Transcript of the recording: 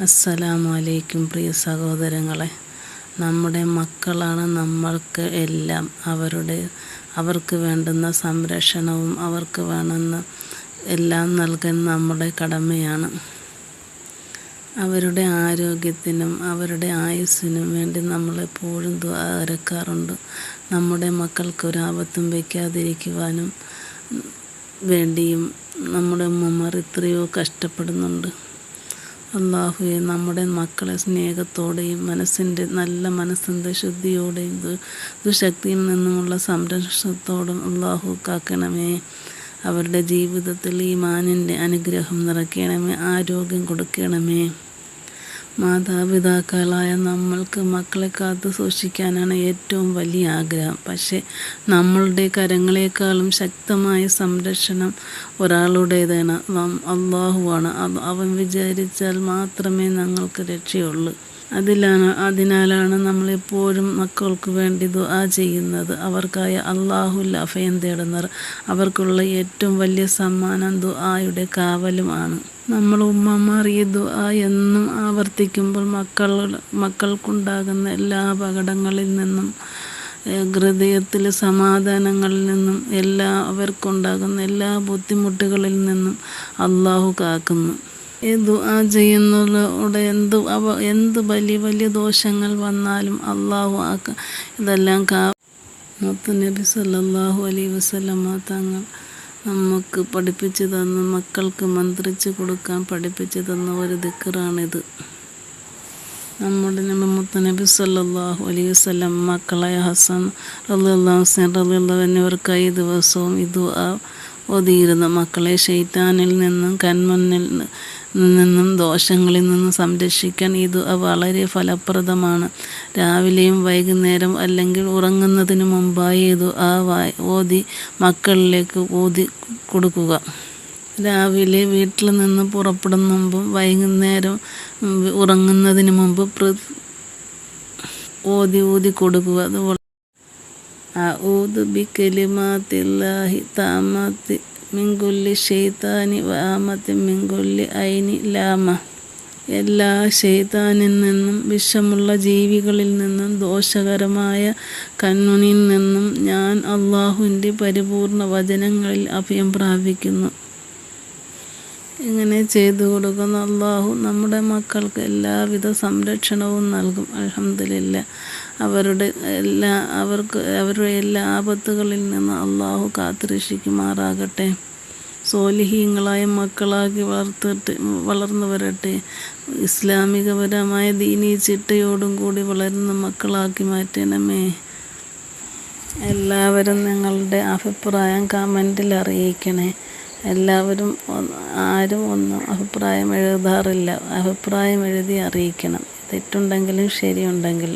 അസ്സലാമു അലൈക്കും പ്രിയ സഹോദരങ്ങളെ. നമ്മുടെ മക്കളാണ് നമ്മൾക്ക് എല്ലാം അവരുടെ അവർക്ക് വേണ്ടുന്ന സംരക്ഷണവും അവർക്ക് വേണമെന്ന് എല്ലാം നൽകാൻ നമ്മുടെ കടമയാണ്. അവരുടെ ആരോഗ്യത്തിനും അവരുടെ ആയുസ്സിനും വേണ്ടി നമ്മളെപ്പോഴും ദ്വാരക്കാറുണ്ട് നമ്മുടെ മക്കൾക്ക് ഒരാപത്തും വയ്ക്കാതിരിക്കുവാനും വേണ്ടിയും നമ്മുടെ ഉമ്മമാർ ഇത്രയോ കഷ്ടപ്പെടുന്നുണ്ട്. അള്ളാഹുവെ നമ്മുടെ മക്കളെ സ്നേഹത്തോടെയും മനസ്സിന്റെ നല്ല മനസ്സിന്റെ ശുദ്ധിയോടെയും ദുശക്തിയിൽ നിന്നുമുള്ള സംരക്ഷണത്തോടും അള്ളാഹു കാക്കണമേ. അവരുടെ ജീവിതത്തിൽ ഈ മാനിന്റെ അനുഗ്രഹം നിറയ്ക്കണമേ ആരോഗ്യം കൊടുക്കണമേ. മാതാപിതാക്കളായ നമ്മൾക്ക് മക്കളെ കാത്തു സൂക്ഷിക്കാനാണ് ഏറ്റവും വലിയ ആഗ്രഹം. പക്ഷേ നമ്മളുടെ കരങ്ങളെക്കാളും ശക്തമായ സംരക്ഷണം ഒരാളുടേതാണ്. അള്ളാഹുവാണ് അവൻ വിചാരിച്ചാൽ മാത്രമേ ഞങ്ങൾക്ക് രക്ഷയുള്ളൂ. അതിലാണ് അതിനാലാണ് നമ്മളെപ്പോഴും മക്കൾക്ക് വേണ്ടി ദുആ ചെയ്യുന്നത്. അവർക്കായ അള്ളാഹുൽ അഭയം തേടുന്നവർ. അവർക്കുള്ള ഏറ്റവും വലിയ സമ്മാനം ദുആയുടെ കാവലുമാണ്. നമ്മൾ ഉമ്മമാർ ഈ ദുആ എന്നും ആവർത്തിക്കുമ്പോൾ മക്കൾ മക്കൾക്കുണ്ടാകുന്ന എല്ലാ അപകടങ്ങളിൽ നിന്നും ഹൃദയത്തിലെ സമാധാനങ്ങളിൽ നിന്നും എല്ലാ അവർക്കുണ്ടാകുന്ന എല്ലാ ബുദ്ധിമുട്ടുകളിൽ നിന്നും അള്ളാഹു കാക്കുന്നു. ഈ ദുആ ചെയ്യുന്നതിലൂടെ എന്ത് അവ എന്ത് വലിയ വലിയ ദോഷങ്ങൾ വന്നാലും അള്ളാഹു ആക്ക. ഇതെല്ലാം കാ നബി സല്ലല്ലാഹു അലൈഹി വസല്ലമ തങ്ങൾ നമുക്ക് പഠിപ്പിച്ചു തന്ന്. മക്കൾക്ക് മന്ത്രിച്ചു കൊടുക്കാൻ പഠിപ്പിച്ചു തന്ന ഒരു ദിക്കറാണിത്. നമ്മുടെ നബി നബി സല്ലാഹു അലൈഹി വസ്ലം മക്കളായ ഹസൻ റളിയല്ലാഹു ഹുസൈൻ റളിയല്ലാഹു എന്നിവർക്കായി ദിവസവും ഇത് ഓതിയിരുന്നു മക്കളെ ഷെയ്ത്താനിൽ നിന്നും കന്മണ്ണിൽ നിന്നും ദോഷങ്ങളിൽ നിന്നും സംരക്ഷിക്കാൻ ഇത് വളരെ ഫലപ്രദമാണ് രാവിലെയും വൈകുന്നേരം അല്ലെങ്കിൽ ഉറങ്ങുന്നതിന് മുമ്പായി ഇത് ആ ഓതി മക്കളിലേക്ക് ഓതി കൊടുക്കുക രാവിലെ വീട്ടിൽ നിന്ന് പുറപ്പെടുന്ന മുമ്പും വൈകുന്നേരം ഉറങ്ങുന്നതിന് മുമ്പ് ഓതി ഊതി കൊടുക്കുക അതുപോലെ أعوذ بكلمات الله التامات മിങ്കുല്ലി ഷെയ്ത്താനി വാമത്തി മിങ്കുല്ലി ഐനി ലാമ. എല്ലാ ശൈതാനിൽ നിന്നും വിഷമുള്ള ജീവികളിൽ നിന്നും ദോഷകരമായ കണ്ണുനിൽ നിന്നും ഞാൻ അള്ളാഹുവിന്റെ പരിപൂർണ വചനങ്ങളിൽ അഭയം പ്രാപിക്കുന്നു. ഇങ്ങനെ ചെയ്തു കൊടുക്കുന്ന അള്ളാഹു നമ്മുടെ മക്കൾക്ക് എല്ലാവിധ സംരക്ഷണവും നൽകും. അലഹമില്ല അവരുടെ എല്ലാ അവർക്ക് അവരുടെ എല്ലാ ആപത്തുകളിൽ നിന്ന് അള്ളാഹു കാത്തുരക്ഷിക്കുമാറാകട്ടെ. സോലിഹീങ്ങളായ മക്കളാക്കി വളർത്തിട്ട് വളർന്നു വരട്ടെ. ഇസ്ലാമികപരമായ ദീനീ ചിട്ടയോടും കൂടി വളരുന്ന മക്കളാക്കി മാറ്റണമേ. എല്ലാവരും നിങ്ങളുടെ അഭിപ്രായം കമന്റിൽ അറിയിക്കണേ. എല്ലാവരും ആരും ഒന്നും അഭിപ്രായം എഴുതാറില്ല. അഭിപ്രായം എഴുതി അറിയിക്കണം. തെറ്റുണ്ടെങ്കിലും ശരിയുണ്ടെങ്കിലും.